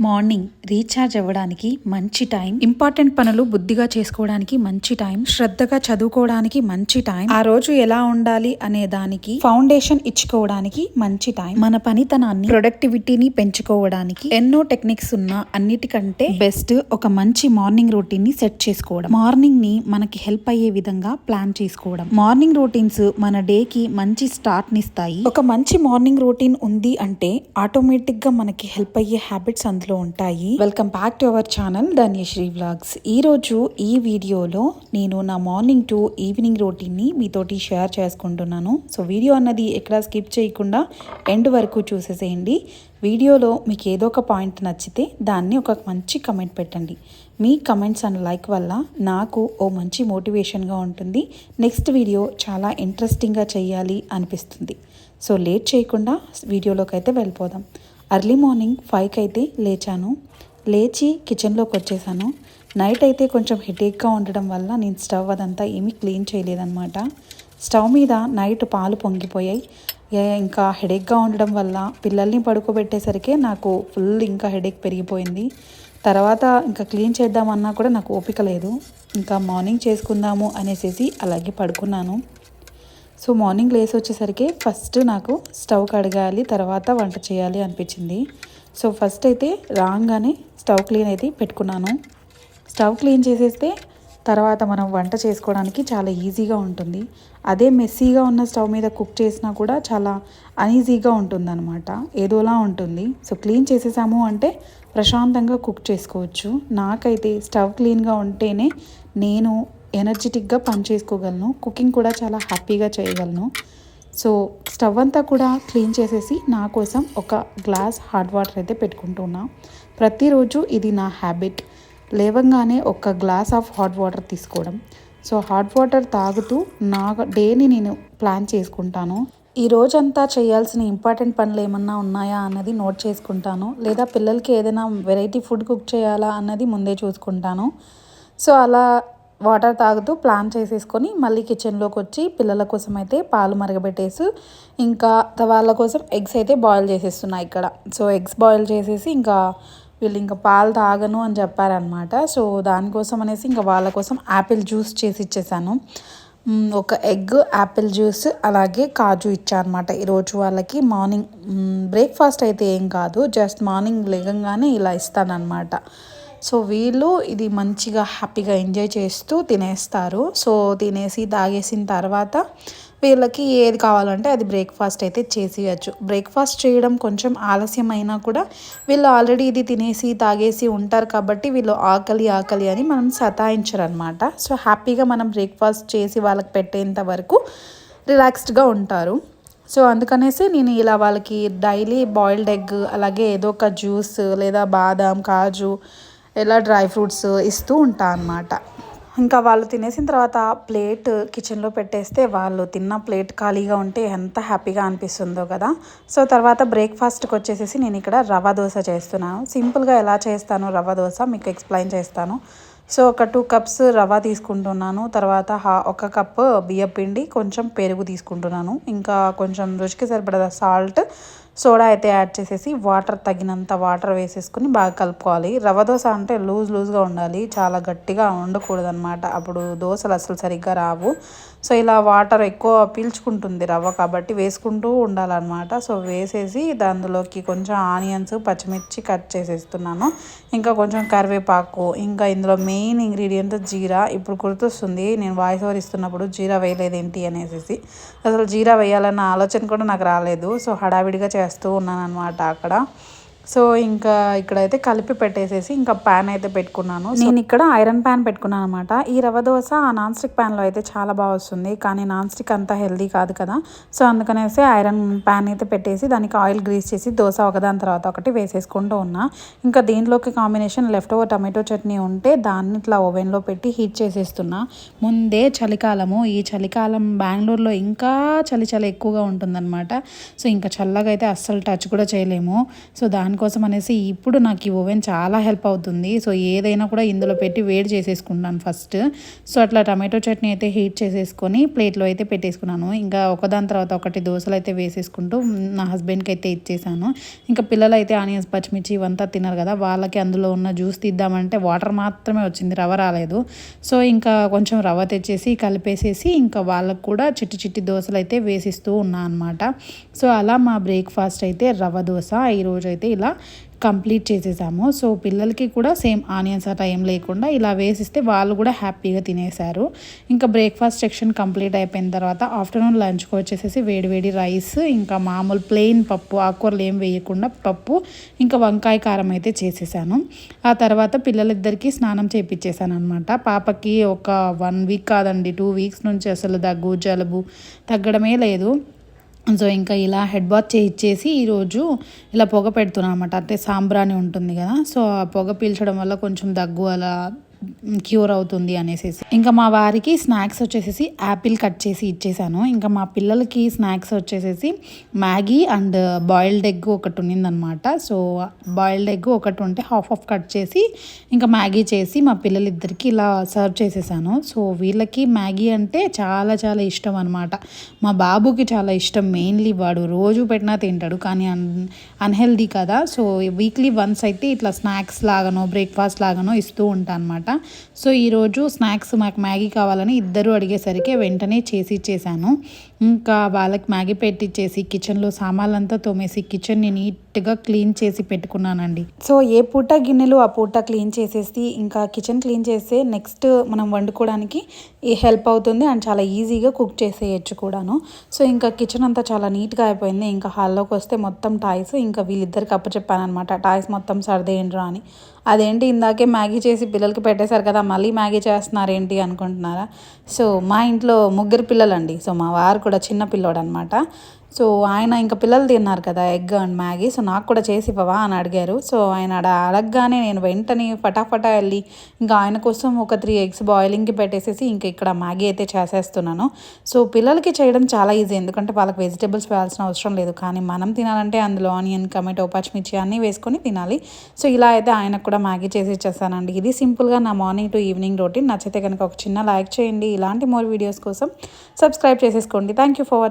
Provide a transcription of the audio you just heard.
Morning recharge అవ్వడానికి మంచి time. Important పనులు బుద్ధిగా చేసుకోవడానికి మంచి టైం. శ్రద్ధగా చదువుకోవడానికి మంచి టైం. ఆ రోజు ఎలా ఉండాలి అనే దానికి ఫౌండేషన్ ఇచ్చుకోవడానికి మంచి టైం. మన పనితనాన్ని ప్రొడక్టివిటీని పెంచుకోవడానికి ఎన్నో టెక్నిక్స్ ఉన్న అన్నిటికంటే బెస్ట్ ఒక మంచి మార్నింగ్ రొటీన్ని సెట్ చేసుకోవడం. మార్నింగ్ని మనకి హెల్ప్ అయ్యే విధంగా ప్లాన్ చేసుకోవడం. మార్నింగ్ రొటీన్స్ మన డే కి మంచి స్టార్ట్ నిస్తాయి ఒక మంచి మార్నింగ్ రొటీన్ ఉంది అంటే ఆటోమేటిక్గా మనకి హెల్ప్ అయ్యే హ్యాబిట్స్ అందులో ఉంటాయి. Welcome back to our channel Dhanyasri vlogs ఈరోజు ఈ వీడియోలో నేను నా మార్నింగ్ టు ఈవినింగ్ రొటీన్ని మీతోటి షేర్ చేసుకుంటున్నాను. సో వీడియో అన్నది ఎక్కడ స్కిప్ చేయకుండా ఎండ్ వరకు చూసేసేయండి. వీడియోలో మీకు ఏదో ఒక పాయింట్ నచ్చితే దాన్ని ఒక మంచి కమెంట్ పెట్టండి. మీ కమెంట్స్ అండ్ లైక్ వల్ల నాకు ఓ మంచి మోటివేషన్గా ఉంటుంది. నెక్స్ట్ వీడియో చాలా ఇంట్రెస్టింగ్గా చేయాలి అనిపిస్తుంది. సో లేట్ చేయకుండా వీడియోలోకి అయితే వెళ్ళిపోదాం. అర్లీ మార్నింగ్ ఫైవ్కి అయితే లేచాను. లేచి కిచెన్లోకి వచ్చేసాను. నైట్ అయితే కొంచెం హెడేక్గా ఉండడం వల్ల నేను స్టవ్ అదంతా ఏమీ క్లీన్ చేయలేదన్నమాట. స్టవ్ మీద నైట్ పాలు పొంగిపోయాయి. ఇంకా హెడేక్గా ఉండడం వల్ల పిల్లల్ని పడుకోబెట్టేసరికి నాకు ఫుల్ ఇంకా హెడేక్ పెరిగిపోయింది. తర్వాత ఇంకా క్లీన్ చేద్దామన్నా కూడా నాకు ఓపిక లేదు. ఇంకా మార్నింగ్ చేసుకుందాము అనేసి అలాగే పడుకున్నాను. సో మార్నింగ్ లేసి వచ్చేసరికి ఫస్ట్ నాకు స్టవ్ కడగాలి తర్వాత వంట చేయాలి అనిపించింది. సో ఫస్ట్ అయితే రాగానే స్టవ్ క్లీన్ అయితే పెట్టుకున్నాను. స్టవ్ క్లీన్ చేసేస్తే తర్వాత మనం వంట చేసుకోవడానికి చాలా ఈజీగా ఉంటుంది. అదే మెస్సీగా ఉన్న స్టవ్ మీద కుక్ చేసినా కూడా చాలా అన్ఈజీగా ఉంటుందన్నమాట. ఏదోలా ఉంటుంది. సో క్లీన్ చేసేసాము అంటే ప్రశాంతంగా కుక్ చేసుకోవచ్చు. నాకైతే స్టవ్ క్లీన్గా ఉంటేనే నేను ఎనర్జెటిక్గా పని చేసుకోగలను. కుకింగ్ కూడా చాలా హ్యాపీగా చేయగలను. సో స్టవ్ అంతా కూడా క్లీన్ చేసేసి నా కోసం ఒక గ్లాస్ హాట్ వాటర్ అయితే పెట్టుకుంటున్నా. ప్రతిరోజు ఇది నా హ్యాబిట్. లేవంగానే ఒక గ్లాస్ ఆఫ్ హాట్ వాటర్ తీసుకోవడం. సో హాట్ వాటర్ తాగుతూ నా డేని నేను ప్లాన్ చేసుకుంటాను. ఈ రోజంతా చేయాల్సిన ఇంపార్టెంట్ పనులు ఏమన్నా ఉన్నాయా అన్నది నోట్ చేసుకుంటాను. లేదా పిల్లలకి ఏదైనా వెరైటీ ఫుడ్ కుక్ చేయాలా అన్నది ముందే చూసుకుంటాను. సో అలా వాటర్ తాగుతూ ప్లాన్ చేసేసుకొని మళ్ళీ కిచెన్లోకి వచ్చి పిల్లల కోసం అయితే పాలు మరగబెట్టేసి ఇంకా వాళ్ళ కోసం ఎగ్స్ అయితే బాయిల్ చేసేస్తున్నా ఇక్కడ. సో ఎగ్స్ బాయిల్ చేసేసి ఇంకా వీళ్ళు ఇంకా పాలు తాగను అని చెప్పారనమాట సో దానికోసం అనేసి ఇంకా వాళ్ళ కోసం యాపిల్ జ్యూస్ చేసి ఇచ్చేసాను. ఒక ఎగ్ యాపిల్ జ్యూస్ అలాగే కాజు ఇచ్చారనమాట ఈరోజు వాళ్ళకి మార్నింగ్ బ్రేక్ఫాస్ట్ అయితే ఏం కాదు. జస్ట్ మార్నింగ్ లేగంగానే ఇలా ఇస్తానన్నమాట. సో వీళ్ళు ఇది మంచిగా హ్యాపీగా ఎంజాయ్ చేస్తూ తినేస్తారు. సో తినేసి తాగేసిన తర్వాత వీళ్ళకి ఏది కావాలంటే అది బ్రేక్ఫాస్ట్ అయితే చేసేయచ్చు. బ్రేక్ఫాస్ట్ చేయడం కొంచెం ఆలస్యం అయినా కూడా వీళ్ళు ఆల్రెడీ ఇది తినేసి తాగేసి ఉంటారు కాబట్టి వీళ్ళు ఆకలి ఆకలి అని మనం సతాయించరనమాట సో హ్యాపీగా మనం బ్రేక్ఫాస్ట్ చేసి వాళ్ళకి పెట్టేంత వరకు రిలాక్స్డ్గా ఉంటారు. సో అందుకనేసి నేను ఇలా వాళ్ళకి డైలీ బాయిల్డ్ ఎగ్ అలాగే ఏదో ఒక జ్యూస్ లేదా బాదాం కాజు ఇలా డ్రై ఫ్రూట్స్ ఇస్తూ ఉంటాను అన్నమాట. ఇంకా వాళ్ళు తినేసిన తర్వాత ప్లేట్ కిచెన్లో పెట్టేస్తే వాళ్ళు తిన్న ప్లేట్ ఖాళీగా ఉంటే ఎంత హ్యాపీగా అనిపిస్తుందో కదా. సో తర్వాత బ్రేక్ఫాస్ట్కి వచ్చేసేసి నేను ఇక్కడ రవ్వ దోశ చేస్తున్నాను. సింపుల్గా ఎలా చేస్తాను రవ్వ దోశ మీకు ఎక్స్ప్లెయిన్ చేస్తాను. సో ఒక టూ కప్స్ రవ్వ తీసుకుంటున్నాను. తర్వాత హా ఒక కప్ బియ్యం పిండి కొంచెం పెరుగు తీసుకుంటున్నాను. ఇంకా కొంచెం రుచికి సరిపడా సాల్ట్ సోడా అయితే యాడ్ చేసేసి వాటర్ తగినంత వాటర్ వేసేసుకుని బాగా కలుపుకోవాలి. రవ్వ దోశ అంటే లూజ్ లూజ్గా ఉండాలి. చాలా గట్టిగా ఉండకూడదు అనమాట అప్పుడు దోశలు అసలు సరిగ్గా రావు. సో ఇలా వాటర్ ఎక్కువ పీల్చుకుంటుంది రవ్వ కాబట్టి వేసుకుంటూ ఉండాలన్నమాట. సో వేసేసి దానిలోకి కొంచెం ఆనియన్స్ పచ్చిమిర్చి కట్ చేసేస్తున్నాను. ఇంకా కొంచెం కరివేపాకు ఇంకా ఇందులో మెయిన్ ఇంగ్రీడియంట్ జీరా. ఇప్పుడు గుర్తొస్తుంది నేను వాయిస్ ఓవర్ ఇస్తున్నప్పుడు జీరా వేయలేదేంటి అనేసి అసలు జీరా వేయాలన్న ఆలోచన కూడా నాకు రాలేదు. సో హడావిడిగా చేస్తూ ఉన్నాను అనమాట అక్కడ. సో ఇంకా ఇక్కడైతే కలిపి పెట్టేసేసి ఇంకా ప్యాన్ అయితే పెట్టుకున్నాను. నేను ఇక్కడ ఐరన్ ప్యాన్ పెట్టుకున్నాను అనమాట ఈ రవ్వ దోశ ఆ నాన్ స్టిక్ ప్యాన్లో అయితే చాలా బాగా వస్తుంది. కానీ నాన్ స్టిక్ అంత హెల్దీ కాదు కదా. సో అందుకనేసి ఐరన్ ప్యాన్ అయితే పెట్టేసి దానికి ఆయిల్ గ్రీస్ చేసి దోశ ఒకదాని తర్వాత ఒకటి వేసేసుకుంటూ ఉన్నా. ఇంకా దీంట్లోకి combination left over tomato chutney ఉంటే దాన్ని ఇట్లా ఓవెన్లో పెట్టి హీట్ చేసేస్తున్నా. ముందే చలికాలము. ఈ చలికాలం బెంగళూరులో ఇంకా చలి చలి ఎక్కువగా ఉంటుందన్నమాట. సో ఇంకా చల్లగా అయితే అస్సలు టచ్ కూడా చేయలేము. సో దాని దానికోసం అనేసి ఇప్పుడు నాకు ఈ ఓవెన్ చాలా హెల్ప్ అవుతుంది. సో ఏదైనా కూడా ఇందులో పెట్టి వేడి చేసేసుకుంటాను ఫస్ట్. సో అట్లా టమాటో చట్నీ అయితే హీట్ చేసేసుకొని ప్లేట్లో అయితే పెట్టేసుకున్నాను. ఇంకా ఒకదాని తర్వాత ఒకటి దోశలు అయితే వేసేసుకుంటూ నా హస్బెండ్కి అయితే ఇచ్చేసాను. ఇంకా పిల్లలు అయితే ఆనియన్స్ పచ్చిమిర్చి ఇవంతా తిన్నారు కదా వాళ్ళకి అందులో ఉన్న జ్యూస్ తీద్దామంటే వాటర్ మాత్రమే వచ్చింది రవ్వ రాలేదు. సో ఇంకా కొంచెం రవ్వ తెచ్చేసి కలిపేసేసి ఇంకా వాళ్ళకు కూడా చిట్టి చిట్టి దోశలు అయితే వేసిస్తూ ఉన్నా అనమాట సో అలా మా బ్రేక్ఫాస్ట్ అయితే రవ్వ దోశ. ఈరోజు అయితే ఇలా కంప్లీట్ చేసేసాము. సో పిల్లలకి కూడా సేమ్ ఆనియన్స్ అట్లా ఏం లేకుండా ఇలా వేసిస్తే వాళ్ళు కూడా హ్యాపీగా తినేశారు. ఇంకా బ్రేక్ఫాస్ట్ సెక్షన్ కంప్లీట్ అయిపోయిన తర్వాత ఆఫ్టర్నూన్ లంచ్కి వచ్చేసేసి వేడివేడి రైస్ ఇంకా మామూలు ప్లెయిన్ పప్పు ఆకుకూరలు ఏం వేయకుండా పప్పు ఇంకా వంకాయ కారం అయితే చేసేసాను. ఆ తర్వాత పిల్లలిద్దరికీ స్నానం చేయించేసాను అనమాట పాపకి ఒక వన్ వీక్ కాదండి టూ వీక్స్ నుంచి అసలు దగ్గు జలుబు తగ్గడమే లేదు. సో ఇంకా ఇలా హెడ్ బాత్ చేయించేసి ఈరోజు ఇలా పొగ పెడుతున్నాను అనమాట అంటే సాంబ్రాణి ఉంటుంది కదా సో ఆ పొగ పీల్చడం వల్ల కొంచెం దగ్గు అలా క్యూర్ అవుతుంది అనేసి ఇంకా మా వారికి స్నాక్స్ వచ్చేసేసి యాపిల్ కట్ చేసి ఇచ్చేసాను. ఇంకా మా పిల్లలకి స్నాక్స్ వచ్చేసేసి మ్యాగీ అండ్ బాయిల్డ్ ఎగ్ ఒకటి ఉన్నిందనమాట. సో బాయిల్డ్ ఎగ్ ఒకటి ఉంటే హాఫ్ ఆఫ్ కట్ చేసి ఇంకా మ్యాగీ చేసి మా పిల్లలిద్దరికి ఇలా సర్వ్ చేసేసాను. సో వీళ్ళకి మ్యాగీ అంటే చాలా చాలా ఇష్టం అనమాట. మా బాబుకి చాలా ఇష్టం. మెయిన్లీ వాడు రోజు పెట్టినా తింటాడు. కానీ అన్ అన్హెల్దీ కదా. సో వీక్లీ వన్స్ అయితే ఇట్లా స్నాక్స్ లాగానో బ్రేక్ఫాస్ట్ లాగానో ఇస్తూ ఉంటాను అనమాట. సో ఈరోజు స్నాక్స్ మాకు మ్యాగీ కావాలని ఇద్దరు అడిగేసరికి వెంటనే చేసి ఇచ్చేసాను. ఇంకా వాళ్ళకి మ్యాగీ పెట్టించేసి కిచెన్లో సామాన్లంతా తోమేసి కిచెన్ని నీట్గా క్లీన్ చేసి పెట్టుకున్నానండి. సో ఏ పూట గిన్నెలు ఆ పూట క్లీన్ చేసేసి ఇంకా కిచెన్ క్లీన్ చేస్తే నెక్స్ట్ మనం వండుకోవడానికి హెల్ప్ అవుతుంది అండ్ చాలా ఈజీగా కుక్ చేసేయచ్చు కూడాను. సో ఇంకా కిచెన్ అంతా చాలా నీట్గా అయిపోయింది. ఇంకా హాల్లోకి వస్తే మొత్తం టాయ్స్ ఇంకా వీళ్ళిద్దరికి అప్పచెప్పానమాట టాయ్స్ మొత్తం సర్దేయండ్రా అని. అదేంటి ఇందాకే మ్యాగీ చేసి పిల్లలకి పెట్టేశారు కదా మళ్ళీ మ్యాగీ చేస్తున్నారు ఏంటి అనుకుంటున్నారా? సో మా ఇంట్లో ముగ్గురు పిల్లలండి. సో మా వారు కూడా చిన్న పిల్లోడు అనమాట సో ఆయన ఇంకా పిల్లలు తిన్నారు కదా ఎగ్ అండ్ మ్యాగీ. సో నాకు కూడా చేసి ఇవ్వవా అని అడిగారు. సో ఆయన అడ అడగగానే నేను వెంటనే ఫటాఫటా వెళ్ళి ఇంకా ఆయన కోసం ఒక త్రీ ఎగ్స్ బాయిలింగ్కి పెట్టేసేసి ఇంకా ఇక్కడ మ్యాగీ అయితే చేసేస్తున్నాను. సో పిల్లలకి చేయడం చాలా ఈజీ. ఎందుకంటే వాళ్ళకి వెజిటేబుల్స్ వేయాల్సిన అవసరం లేదు. కానీ మనం తినాలంటే అందులో ఆనియన్ టమాటో పచ్చిమిర్చి అన్నీ వేసుకొని తినాలి. సో ఇలా అయితే ఆయనకు కూడా మ్యాగీ చేసి ఇచ్చేస్తానండి. ఇది సింపుల్గా నా మార్నింగ్ టు ఈవినింగ్ రొటీన్. నచ్చితే కనుక ఒక చిన్న లైక్ చేయండి. ఇలాంటి మోర్ వీడియోస్ కోసం సబ్స్క్రైబ్ చేసేసుకోండి. Thank you for